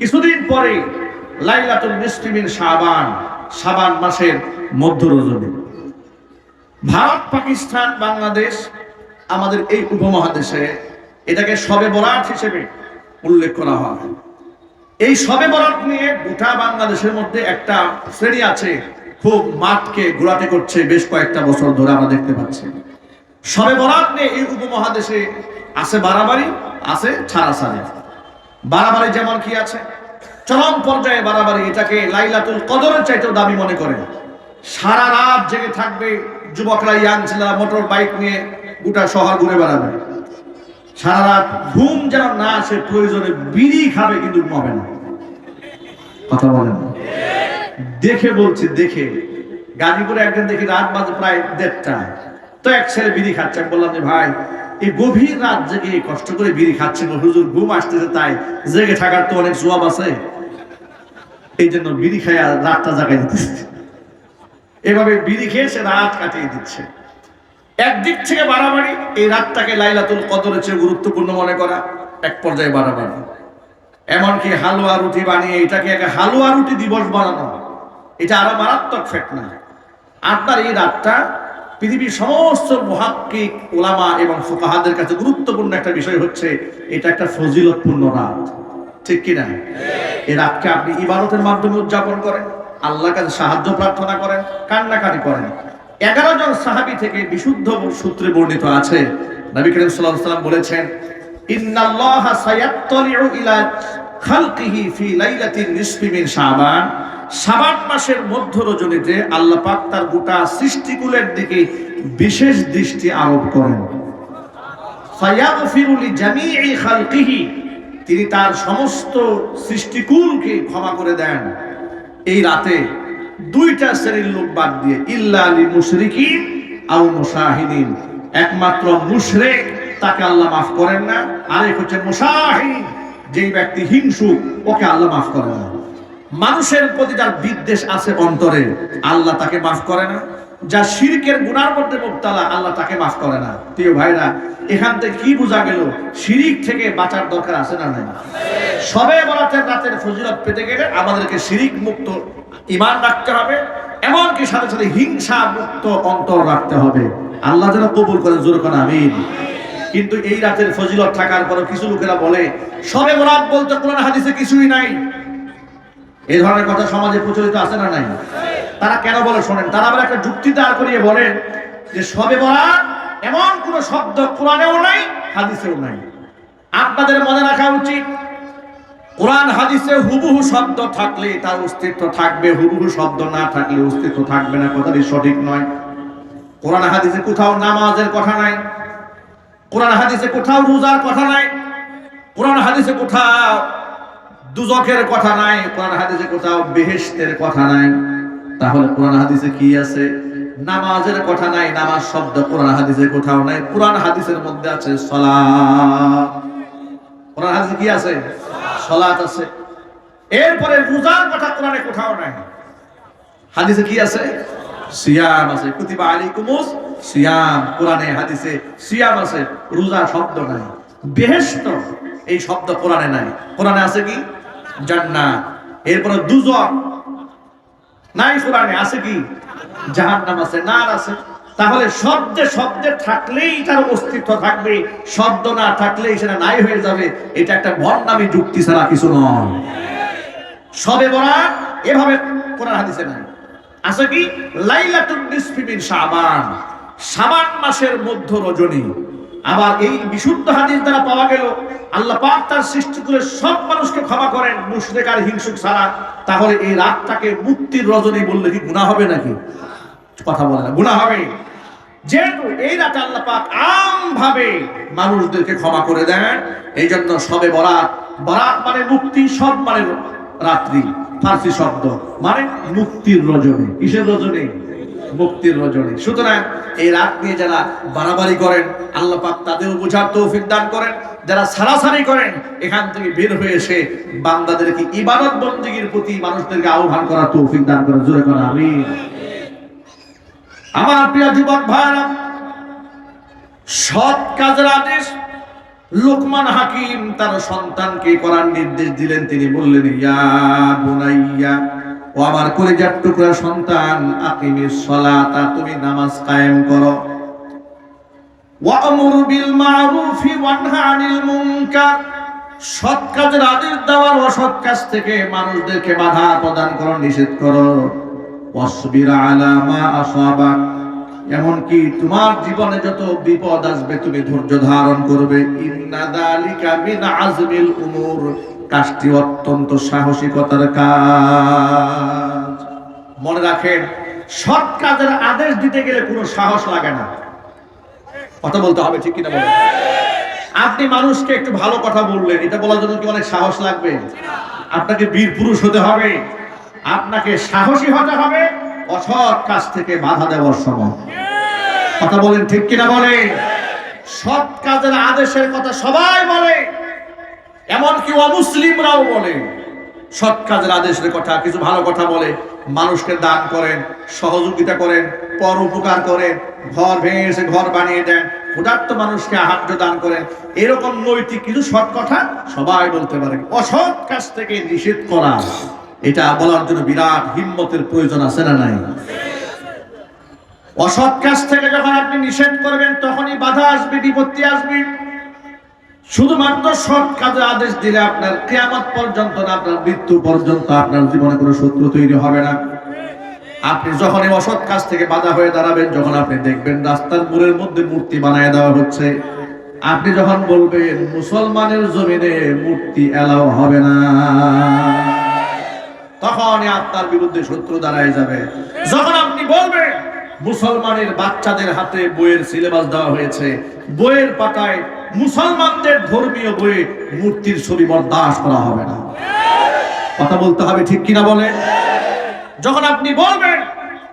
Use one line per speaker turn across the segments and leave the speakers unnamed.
কিছুদিন পরে লাইলাতুল নিসফিমিন শাবান শাবান মাসের মধ্য রজনী। ভারত, পাকিস্তান, বাংলাদেশ আমাদের এই উপমহাদেশে এটাকে সবে বরাত হিসেবে উল্লেখ করা হয়। এই সবে বরাত নিয়ে গোটা বাংলাদেশের মধ্যে একটা শ্রেণি আছে, খুব মাঠকে ঘোরাতে করছে বেশ কয়েকটা বছর ধরে আমরা দেখতে পাচ্ছি। সবে বরাত নিয়ে এই উপমহাদেশে আছে বাড়াবাড়ি, আছে ছাড়াছাড়ি। বাড়াবাড়ি যেমন কি আছে, চরম পর্যায়ে বাড়াবাড়ি, এটাকে লাইলাতুল কদরের চাইতেও দামি মনে করে সারা রাত জেগে থাকবে যুবকরা ইয়াং ছেলেরা মোটর বাইক নিয়ে গোটা শহর ঘুরে বেড়াবে। সারা রাত ঘুম যেন না আসে, প্রয়োজনে বিড়ি খাবে কিন্তু ঘুমাবে না। কথা বলেন? দেখে বলছি, দেখে। গাজীপুরে একদিন দেখি রাত বাজে প্রায় দেড়টা তো এক ছেলে বিড়ি খাচ্ছে বললাম যে, ভাই এই গভীর রাত জেগে কষ্ট করে বিড়ি খাচ্ছে হুজুর ঘুম আসতেছে তাই জেগে থাকার তো অনেক সোয়াব আছে। এই জন্য বিড়ি খায় রাতটা জাগাই দিতেছে। এভাবে বিড়ি খেয়ে সে রাত কাটিয়ে দিচ্ছে। একদিক থেকে বাড়াবাড়ি এই রাতটাকে লাইলাতুল কদরের চেয়ে গুরুত্বপূর্ণ মনে করা এক পর্যায়ে বাড়াবাড়ি এমনকি হালুয়া রুটি বানিয়ে এটাকে একটা হালুয়া রুটি দিবস বানানো এটা আরও মারাত্মক ফেটনা আপনার এই রাতটা পৃথিবীর সমস্ত মহাক্কিক ওলামা এবং ফোকাহাদের কাছে গুরুত্বপূর্ণ একটা বিষয় হচ্ছে, এটা একটা ফজিলতপূর্ণ রাত। ঠিক কিনা? এই রাতকে আপনি ইবাদতের মাধ্যমে উদযাপন করেন, আল্লাহর কাছে সাহায্য প্রার্থনা করেন, কান্নাকাটি করেন। এগারো জন সাহাবি থেকে বিশুদ্ধ সূত্রে বর্ণিত আছে, নবী করিম সাল্লাল্লাহু ওয়াসাল্লাম বলেছেন, ইন্নাল্লাহা সায়াত্তালিউ ইলা খালকিহি ফি লাইলাতিন নিসফি মিন শাবান। শাবান মাসের মধ্য রজনীতে আল্লাহ পাক তার গোটা সৃষ্টিকুলের দিকে বিশেষ দৃষ্টি আরোপ করেন। তিনি তার সমস্ত সৃষ্টিকুলকে ক্ষমা করে দেন। এই রাতে দুইটা শ্রেণির লোক বাদ দিয়ে, ইল্লা আলী মুশরিকিন আও মুশাহিদিন। একমাত্র মুশরিক, তাকে আল্লাহ মাফ করেন না। আরেক হচ্ছে মুশাহিদ, যেই ব্যক্তি হিংসুক, ওকে আল্লাহ মাফ করেন না। মানুষের প্রতি যার বিদ্বেষ আছে অন্তরে, আল্লাহ তাকে মাফ করে না। যা শিরকের গুনার মধ্যে মুক্তালা আল্লাহ তাকে মাফ করে না। প্রিয় ভাইরা, এখান থেকে কি বোঝা গেল, শিরিক থেকে বাঁচার দরকার আছে না নাই? সবে বরাতের রাতের ফজিলত পেতে গেলে আমাদেরকে শিরিক মুক্ত ইমান রাখতে হবে, এমনকি সাথে সাথে হিংসা মুক্ত অন্তর রাখতে হবে। আল্লাহ যেন কবুল করে, জোর করে আমিন। কিন্তু এই রাতের ফজিলত থাকার পরও কিছু লোকেরা বলে, সবে বরাত বলতে কোরআন হাদিসে কিছুই নাই। এই ধরনের কথা সমাজে প্রচলিত আছে না নাই? তারা কেন বলে শোনেন? তারা আবার একটা যুক্তি দাঁড় করিয়ে বলেন যে সবে বলা এমন কোন শব্দ কোরআনেও নাই, হাদিসেও নাই। আপনাদের মনে রাখা উচিত, কোরআন, হাদিসে হুবহু শব্দ থাকলে তার অস্তিত্ব থাকবে, হুবহু শব্দ না থাকলে অস্তিত্ব থাকবে না, কথাটি সঠিক নয়। কোরআন, হাদিসে কোথাও নামাজের কথা নাই, কোরআন, হাদিসে কোথাও রোজার কথা নাই, কোরআন, হাদিসে কোথাও দুজকের কথা নাই, কোরআন হাদিসে কোথাও বেহেশতের কথা নাই। তাহলে কোরআন হাদিসে কি আছে? নামাজের কথা নাই, নামাজ শব্দ কোরআন হাদিসে কোথাও নাই। কোরআন হাদিসের মধ্যে আছে সলাত কোরআন হাদিসে কি আছে? সলাত আছে। এরপরে রোজার কথা কোরআনে কোথাও নাই। হাদিসে কি আছে? সিয়াম আছে। কুতিবা আলাইকুমুস সিয়াম। কোরআনে, হাদিসে সিয়াম আছে। রোজা শব্দ নাই। বেহেশত, এই শব্দ কোরআনে নাই। কোরআনে আছে কি? জান্নাত। এরপরে দুজক নাই কোরআনে আছে কি? জাহান্নাম আছে, নার আছে। তাহলে শব্দে শব্দে থাকলেই তার অস্তিত্ব থাকবে, শব্দ না থাকলেই সেটা নাই হয়ে যাবে। এটা একটা ভণ্ডামি যুক্তি ছাড়া কিছু নয়। সবে বরাত, এভাবে কোরআন হাদিসে নাই। আছে কি? লাইলাতুন নিসফি মিন শাবান। শাবান মাসের মধ্য রজনী। আবার এই বিশুদ্ধ হাদিস দ্বারা পাওয়া গেল, আল্লাহ পাক তার সৃষ্টি করে সব মানুষকে ক্ষমা করেন, মুশরিক আর হিংসুক ছাড়া। তাহলে এই রাতটাকে মুক্তির রজনী বললে কি গুনাহ হবে নাকি? কথা বলে না, গুনাহ হবে। যেহেতু এই রাতে আল্লাহ পাক আম ভাবে মানুষদেরকে ক্ষমা করে দেন এই জন্য সবে বরাত। বরাত মানে মুক্তি, সব মানে রাত্রি, ফার্সি শব্দ। মানে মুক্তির রজনী। কিসের রজনী? মুক্তির রজনী। সুতরাং এই রাত নিয়ে যারা বাড়াবাড়ি করেন, আল্লাহ পাক তাদের বোঝার তৌফিক দান করেন। যারা সারাসারি করেন, এখান থেকে বের হয়ে এসে বান্দাদেরকে ইবাদত বন্দীগীর প্রতি মানুষদেরকে আহ্বান করার তৌফিক দান করেন। জোরে করা আমি আমার প্রিয় যুবক ভাইরা সৎ কাজের আদেশ, লোকমান হাকিম তার সন্তানকে করার নির্দেশ দিলেন। তিনি বললেন, ইয়া বুনাইয়া ও আমার কলিজার টুকরা সন্তান তুমি নামাজ কায়েম করো। ওয়ামুর বিল মারুফি মুনকার। সৎ কাজের আদেশ দেওয়ার অসৎ কাজ থেকে মানুষদেরকে বাধা প্রদান করো, নিষেধ করো। ওয়াসবির আলা মা এমনকি তোমার জীবনে যত বিপদ আসবে, তুমি ধৈর্য ধারণ করবে। ইন্না দালিকা মিন আজমিল উমুর। কাজটি অত্যন্ত সাহসিকতার কাজ। মনে রাখেন, সৎ কাজের আদেশ দিতে গেলে কোনো সাহস লাগে না। কথা বলতে হবে, ঠিক কিনা বলেন? আপনি মানুষকে একটু ভালো কথা বললেন, এটা বলার জন্য কি অনেক সাহস লাগবে? আপনাকে বীর পুরুষ হতে হবে, আপনাকে সাহসী হতে হবে, অসৎ কাজ থেকে বাধা দেওয়ার সময়। কথা বলেন, ঠিক কিনা বলেন? সৎ কাজের আদেশের কথা সবাই বলে। এমনকি অমুসলিমরাও বলে, সৎ কাজের আদেশের কথা, কিছু ভালো কথা বলে, মানুষকে দান করেন, সহযোগিতা করেন, পর উপকার করেন, ঘর ভেঙে এসে ঘর বানিয়ে দেন, ক্ষুধার্ত মানুষকে আহার্য দান করেন, এরকম নৈতিক কিছু সৎ কথা সবাই বলতে পারে। অসৎ কাজ থেকে নিষেধ করা, এটা বলার জন্য বিরাট হিম্মতের প্রয়োজন আছে না নাই? অসৎ কাজ থেকে যখন আপনি নিষেধ করবেন, তখনই বাধা আসবে, বিপত্তি আসবে। শুধুমাত্র সৎ কাজে আদেশ দিলে আপনার কেয়ামত পর্যন্ত না, আপনার মৃত্যু পর্যন্ত আপনার জীবনে কোনো শত্রু তৈরি হবে না। আপনি যখন এই অসৎ কাজ থেকে বাধা হয়ে দাঁড়াবেন, যখন আপনি দেখবেন রাস্তার মোড়ের মধ্যে মূর্তি বানায় দেওয়া হচ্ছে, আপনি যখন বলবেন, মুসলমানের জমিনে মূর্তি এলাও হবে না, তখনই আপনার বিরুদ্ধে শত্রু দাঁড়ায় যাবে। যখন আপনি বলবেন, মুসলমানের বাচ্চাদের হাতে বইয়ের সিলেবাস দেওয়া হয়েছে, বইয়ের পাতায় মুসলমানদের ধর্মীয় বইয়ে মূর্তির ছবি বরদাস্ত করা হবে না। কথা বলতে হবে ঠিক কিনা বলে? যখন আপনি বলবেন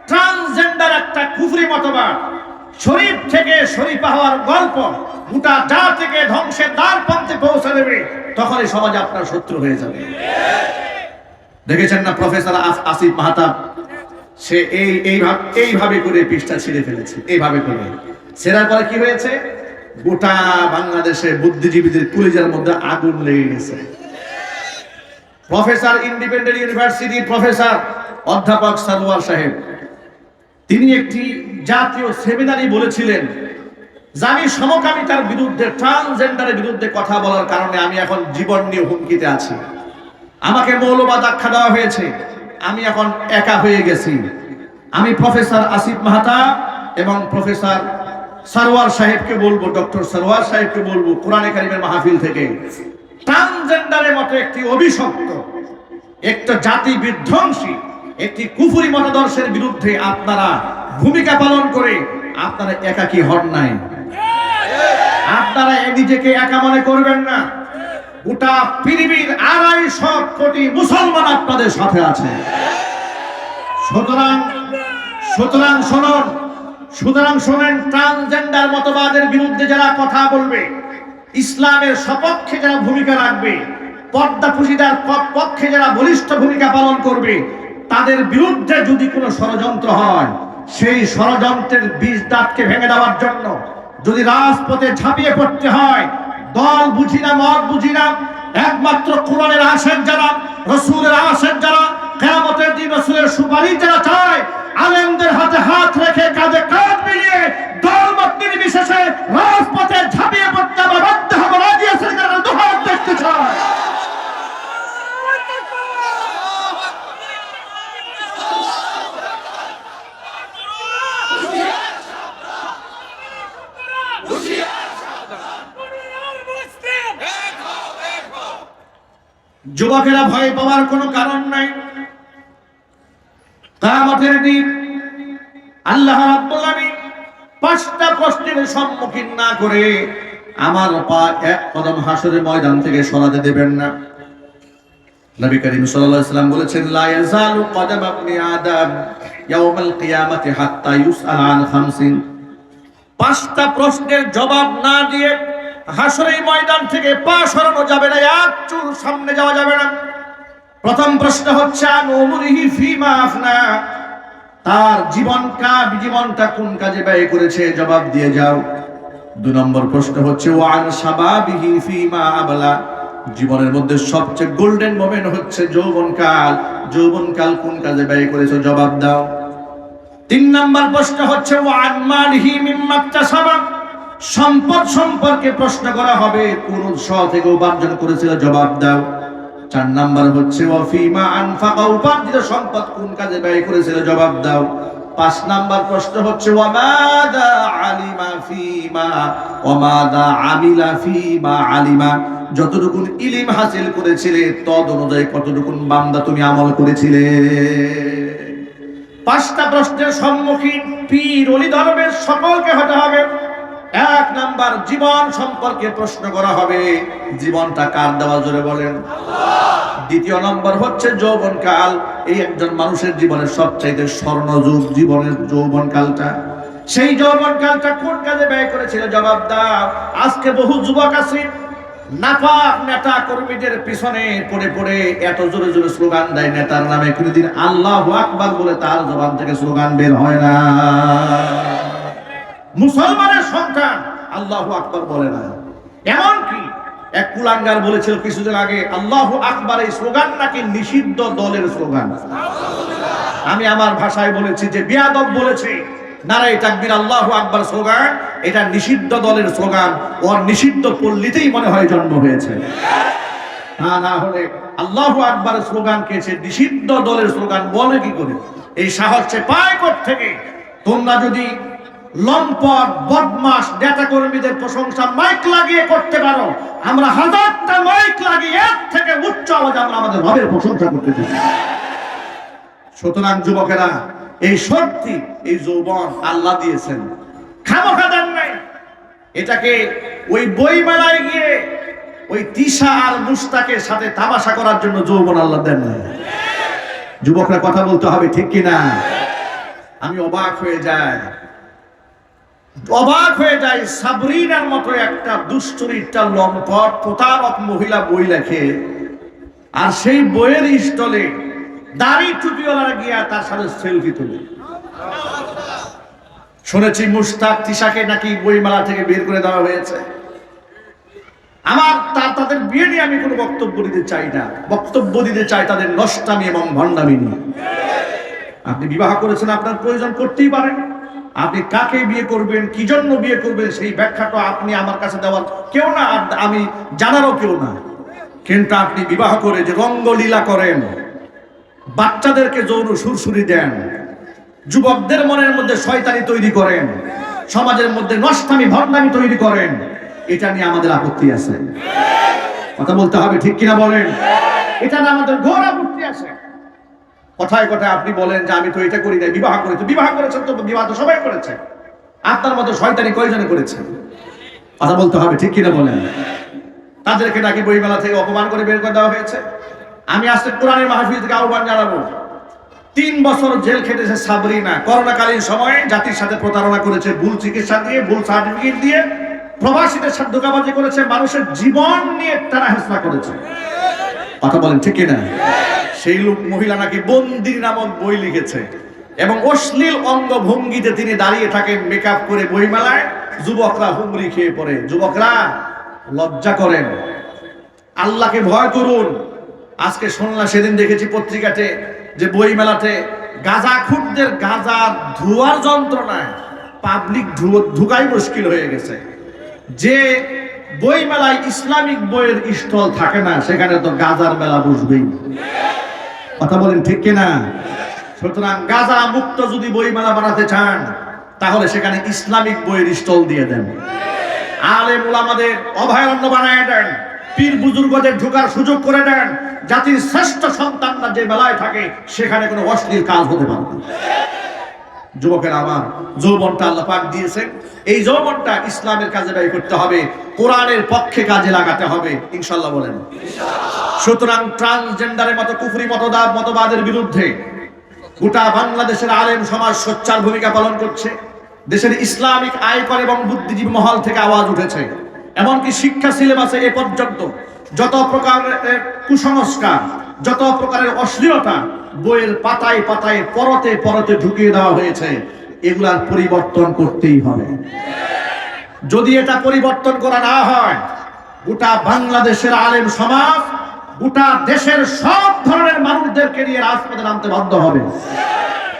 ট্রান্সজেন্ডার একটা কুফরি মতবাদ, শরীফ থেকে শরীফা হওয়ার গল্প, গোটা যা থেকে ধ্বংসের দ্বার পন্থে পৌঁছে দেবে তখন এই সমাজ আপনার শত্রু হয়ে যাবে। দেখেছেন না প্রফেসর আস- আসিফ মাহাতাব? সে এই, এইভাবে এইভাবে করে পৃষ্ঠা ছিঁড়ে ফেলেছে, এইভাবে করে। ছেড়ার পরে কি হয়েছে? গোটা বাংলাদেশে বুদ্ধিজীবীদের কলেজের মধ্যে আগুন লেগে গেছে। প্রফেসর ইন্ডিপেন্ডেন্ট ইউনিভার্সিটির প্রফেসর অধ্যাপক সারোয়ার সাহেব, তিনি একটি জাতীয় সেমিনারে বলেছিলেন যে আমি সমকামিতার বিরুদ্ধে, ট্রান্সজেন্ডারের বিরুদ্ধে কথা বলার কারণে আমি এখন জীবন নিয়ে হুমকিতে আছি। আমাকে মৌলবাদ আখ্যা দেওয়া হয়েছে, আমি এখন একা হয়ে গেছি। আমি প্রফেসর আসিফ মাহাতা এবং প্রফেসর সারোয়ার সাহেবকে বলব, ডক্টর সারোয়ার সাহেবকে বলব, কোরআনে কারিমের মাহফিল থেকে। ট্রান্সজেন্ডারের মতো একটি অভিশপ্ত, একটা জাতি বিধ্বংসী, একটি কুফুরি মতাদর্শের বিরুদ্ধে আপনারা ভূমিকা পালন করে আপনারা একাকী হন নাই। আপনারা নিজেকে একা মনে করবেন না। গোটা পৃথিবীর আড়াইশো কোটি মুসলমান আপনাদের সাথে আছে। সুতরাং সুতরাং শুনুন সুতরাং শোনেন ট্রান্সজেন্ডার মতবাদের বিরুদ্ধে যারা কথা বলবে, ইসলামের সপক্ষে যারা ভূমিকা রাখবে, পর্দা পুশিদার প- পক্ষে যারা বলিষ্ঠ ভূমিকা পালন করবে, তাদের বিরুদ্ধে যদি কোনো ষড়যন্ত্র হয়, সেই ষড়যন্ত্রের বীজ দাঁতকে ভেঙে দেওয়ার জন্য যদি রাজপথে ঝাঁপিয়ে পড়তে হয়, দল বুঝি না, মত বুঝি না, একমাত্র কোরআনের আশের যারা, রসুলের আশের যারা কেয়ামতের দিন রসুলের সুপারিশ যারা চায়, আলেমদের হাতে হাত রেখে কাঁধে কাঁধ মিলিয়ে দল মত নির্বিশেষে রাজপথে ঝাঁপিয়ে পড়তে আমরা বাধ্য হব, রাজি আছেন যারা দুহাত দেখতে চায়। যুবকেরা ভয় পাওয়ার কোনো কারণ নাই। কামতের দিন আল্লাহ পাঁচটা প্রশ্নের সম্মুখীন না করে আমার পা এক কদম হাসরের ময়দান থেকে সরাতে দেবেন না। নবী করিম সাল্লাম বলেছেন পাঁচটা প্রশ্নের জবাব না দিয়ে হাসরের ময়দান থেকে পা সরানো যাবে না, এক চুল সামনে যাওয়া যাবে না। প্রথম প্রশ্ন হচ্ছে তার জীবন কা জীবনটা কোন কাজে ব্যয় করেছে? জবাব দিয়ে যাও। দু নম্বর প্রশ্ন হচ্ছে, ওয়ান শাবাবিহি ফিমা আবলা। জীবনের মধ্যে সবচেয়ে গোল্ডেন মোমেন্ট হচ্ছে যৌবনকাল। যৌবনকাল কোন কাজে ব্যয় করেছ? জবাব দাও। তিন নম্বর প্রশ্ন হচ্ছে, ওয়ান মালিহি মিম্মা ইকতাসাবা সম্পদ সম্পর্কে প্রশ্ন করা হবে। কোন উৎস থেকে উপার্জন করেছিল? জবাব দাও। চার নাম্বার হচ্ছে, ওয়াফিমা আনফাকা উপার্জিত সম্পদ কোন কাজে ব্যয় করেছিল? জবাব দাও। পাঁচ নাম্বার প্রশ্ন হচ্ছে, ওয়ামাদা আলিমা ফিমা ওয়ামাদা আমিলা ফিমা আলিমা যতটুকুন ইলিম হাসিল করেছিলে, তদ অনুযায়ী কতটুকুন বান্দা তুমি আমল করেছিলে? পাঁচটা প্রশ্নের সম্মুখীন পীর অলি ধর্মের সকলকে হতে হবে। এক নাম্বার জীবন সম্পর্কে প্রশ্ন করা হবে। জীবনটা কার দেওয়া? জোরে বলেন। দ্বিতীয় নম্বর হচ্ছে যৌবন কাল এই একজন মানুষের জীবনের সবচাইতে স্বর্ণযুগ জীবনের যৌবন কালটা সেই যৌবন কালটা কোন কাজে ব্যয় করেছিল? জবাব দাও। আজকে বহু যুবক আছে, নাপাক নেতা কর্মীদের পিছনে পড়ে পড়ে এত জোরে জোরে স্লোগান দেয় নেতার নামে। কোনদিন আল্লাহ আকবার বলে তার জবান থেকে স্লোগান বের হয় না। মুসলমানের সন্তান, আল্লাহ আকবর বলে না। এমন কি এক কুলাঙ্গার বলেছিল কিছুদিন আগে, আল্লাহ আকবার এই স্লোগান নাকি নিষিদ্ধ দলের স্লোগান। আমি আমার ভাষায় বলেছি যে বিয়াদব বলেছে নারাই তাকবির আল্লাহ আকবার স্লোগান, এটা নিষিদ্ধ দলের স্লোগান ওর নিষিদ্ধ পল্লীতেই মনে হয় জন্ম হয়েছে। তা না হলে আল্লাহ আকবার স্লোগান কেছে নিষিদ্ধ দলের স্লোগান বলে কি করে? এই সাহস সে পায় থেকে তোমরা যদি লম্পট বদমাস নেতা কর্মীদের প্রশংসা মাইক লাগিয়ে করতে পারো। আমরা হাজারটা মাইক লাগিয়ে এর থেকে উচ্চ আওয়াজে আমরা আমাদের রবের প্রশংসা করতে চাই। সুতরাং যুবকেরা, এই শক্তি, এই যৌবন আল্লাহ দিয়েছেন। খামোখা দেন নাই। এটাকে ওই বই মেলায় গিয়ে ওই তিশা আর মুস্তাকের সাথে তামাশা করার জন্য যৌবন আল্লাহ দেন নাই। যুবকরা কথা বলতে হবে, ঠিক কিনা? আমি অবাক হয়ে যাই। অবাক হয়ে যায়, সাবরিনার মতো একটা দুশ্চরিত্রা লম্পট প্রতারক মহিলা বই লেখে। আর সেই বইয়ের স্টলে দাড়ি টুপিওয়ালা গিয়া তার সাথে সেলফি তুলে। শুনেছি মুস্তাক তিশাকে নাকি বইমেলা থেকে বের করে দেওয়া হয়েছে। আমার তার তাদের বিয়ে নিয়ে আমি কোনো বক্তব্য দিতে চাই না। বক্তব্য দিতে চাই তাদের নষ্টামি এবং ভণ্ডামি নিয়ে আপনি বিবাহ করেছেন, আপনার প্রয়োজন করতেই পারেন আপনি কাকে বিয়ে করবেন, কি জন্য বিয়ে করবেন, সেই ব্যাখ্যাটা আপনি আমার কাছে দেওয়ার কেউ না আমি জানারও কেউ না। কিন্তু আপনি বিবাহ করে যে রঙ্গলীলা করেন, বাচ্চাদেরকে যৌন সুরসুরি দেন, যুবকদের মনের মধ্যে শয়তানি তৈরি করেন, সমাজের মধ্যে নষ্টামি, ভণ্ডামি তৈরি করেন, এটা নিয়ে আমাদের আপত্তি আছে। কথা বলতে হবে, ঠিক কিনা বলেন? এটা নিয়ে আমাদের ঘোর আপত্তি আছে। কথায় কথায় আপনি বলেন যে আমি তো এটা করি নাই, বিবাহ করেছি। বিবাহ করেছেন তো, বিবাহ তো সবাই করেছে। আপনার মতো শয়তানি কয়জনে করেছে? কথা বলতে হবে, ঠিক কিনা বলেন? তাদেরকে নাকি বইমেলা থেকে অপমান করে বের করে দেওয়া হয়েছে? আমি আজকে কোরআনের মাহফিল থেকে আহ্বান জানাব। তিন বছর জেল খেটেছে সাবরিনা। করোনাকালীন সময়ে জাতির সাথে প্রতারণা করেছে, ভুল চিকিৎসা দিয়ে, ভুল সার্টিফিকেট দিয়ে, প্রবাসীদের সাথে ধোকাবাজি করেছে, মানুষের জীবন নিয়ে তারা হেসলা করেছে। কথা বলেন, ঠিক কিনা? সেই লোক মহিলা নাকি বন্দির নামক বই লিখেছে। এবং অশ্লীল অঙ্গভঙ্গিতে তিনি দাঁড়িয়ে থাকেন মেকআপ করে বইমেলায়। যুবকরা হুমরি খেয়ে পড়ে। যুবকরা লজ্জা করেন। আল্লাহকে ভয় করুন। আজকে শুনলাম সেদিন দেখেছি পত্রিকাতে যে বই মেলাতে গাঁজা খুঁটদের গাঁজা ধোয়ার যন্ত্রণায় পাবলিক ঢুকাই মুশকিল হয়ে গেছে। যে বই মেলায় ইসলামিক বইয়ের স্টল থাকে না, সেখানে তো গাজার মেলা বসবেই। কথা বলেন ঠিক কিনা? সুতরাং গাজা মুক্ত যদি বই মেলা বানাতে চান, তাহলে সেখানে ইসলামিক বইয়ের স্টল দিয়ে দেন। আলেম ওলামাদের অভয়ারণ্য বানায় দেন। পীর বুজুর্গদের ঢোকার সুযোগ করে দেন। জাতির শ্রেষ্ঠ সন্তানরা যে বেলায় থাকে, সেখানে কোনো অশ্লীল কাজ হতে পারে না। যুবকের আমার, যৌবনটা আল্লাহ পাক দিয়েছেন। এই যৌবনটা ইসলামের কাজে ব্যয় করতে হবে। কোরআনের পক্ষে কাজে লাগাতে হবে। ইনশাল্লাহ বলেন। সুতরাং ট্রান্সজেন্ডারের মতো কুফরি মতবাদ মতবাদের বিরুদ্ধে গোটা বাংলাদেশের আলেম সমাজ সোচ্চার ভূমিকা পালন করছে। দেশের ইসলামিক আয়কর এবং বুদ্ধিজীবী মহল থেকে আওয়াজ উঠেছে। এমনকি শিক্ষা সিলেবাসে এ পর্যন্ত যত প্রকারের কুসংস্কার, যত প্রকারের অশ্লীলতা বইয়ের পাতায় পাতায় পরতে পরতে ঢুকিয়ে দেওয়া হয়েছে, এগুলার পরিবর্তন করতেই হবে। যদি এটা পরিবর্তন করা না হয়, গোটা বাংলাদেশের আলেম সমাজ গোটা দেশের সব ধরনের মানুষদেরকে নিয়ে রাজপথে নামতে বাধ্য হবে।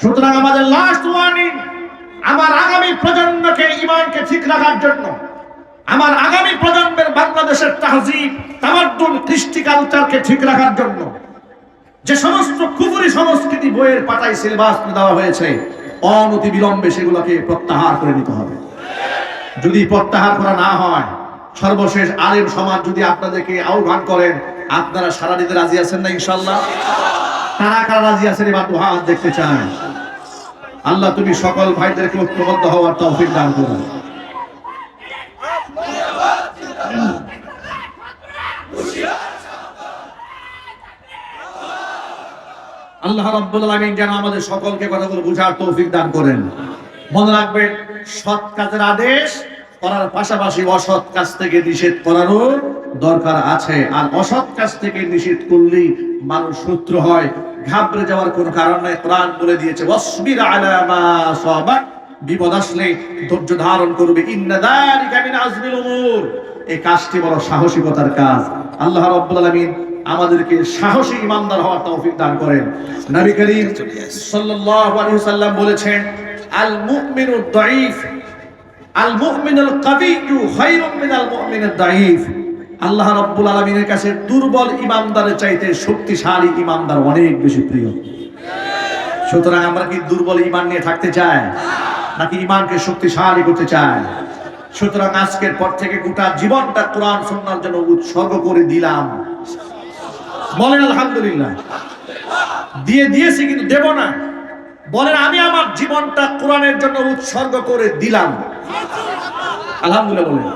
সুতরাং আমাদের লাস্ট ওয়ার্নিং আমার আগামী প্রজন্মকে ইমানকে ঠিক রাখার জন্য, আমার আগামী প্রজন্মের বাংলাদেশের তাহজিব, তামাদ্দুন, কৃষ্টি কালচারকে ঠিক রাখার জন্য, যে সমস্ত কুফুরি সংস্কৃতি বইয়ের পাতায় সিলেবাস দেওয়া হয়েছে অনতি বিলম্বে সেগুলোকে প্রত্যাহার করে নিতে হবে। যদি প্রত্যাহার করা না হয়, সর্বশেষ আলেম সমাজ যদি আপনাদেরকে আহ্বান করেন আপনারা সারা দিতে রাজি আছেন না ইনশাল্লাহ কারা কারা রাজি আছেন এবার হাত দেখতে চান। আল্লাহ তুমি সকল ভাইদেরকে ঐক্যবদ্ধ হওয়ার তৌফিক দান করুন। আল্লাহ রাব্বুল আলামিন যেন আমাদের সকলকে কথাগুলো বুঝার তৌফিক দান করেন। মনে রাখবেন, সৎ কাজের আদেশ করার পাশাপাশি অসৎ কাজ থেকে নিষেধ করারও দরকার আছে। আর অসৎ কাজ থেকে নিষেধ করলেই মানুষ শত্রু হয়। ঘাবড়ে যাওয়ার কোনো কারণ নাই। কোরআন বলে দিয়েছে মা বিপদ আসলে ধৈর্য ধারণ করবে। এই কাজটি বড় সাহসিকতার কাজ। আল্লাহ রাব্বুল আমাদেরকে সাহসী ইমানদার হওয়ার তৌফিক দান করেন। নবী করিম সাল্লাম বলেছেন, আল মুমিনু দাঈফ। আল মুমিনুল কাবিয়্যু খায়রুম মিনাল মুমিনিদ দাঈফ। আল্লাহ রাব্বুল আলামিনের কাছে দুর্বল ইমানদারের চাইতে শক্তিশালী ইমানদার অনেক বেশি প্রিয়। সুতরাং আমরা কি দুর্বল ইমান নিয়ে থাকতে চাই? নাকি ইমানকে শক্তিশালী করতে চাই? সুতরাং আজকের পর থেকে গোটা জীবনটা কোরআন সুন্নাহর জন্য উৎসর্গ করে দিলাম। বলেন আলহামদুলিল্লাহ। দিয়ে দিয়েছি কিন্তু দেব না। বলেন আমি আমার জীবনটা কোরআনের জন্য উৎসর্গ করে দিলাম। আলহামদুলিল্লাহ বলেন।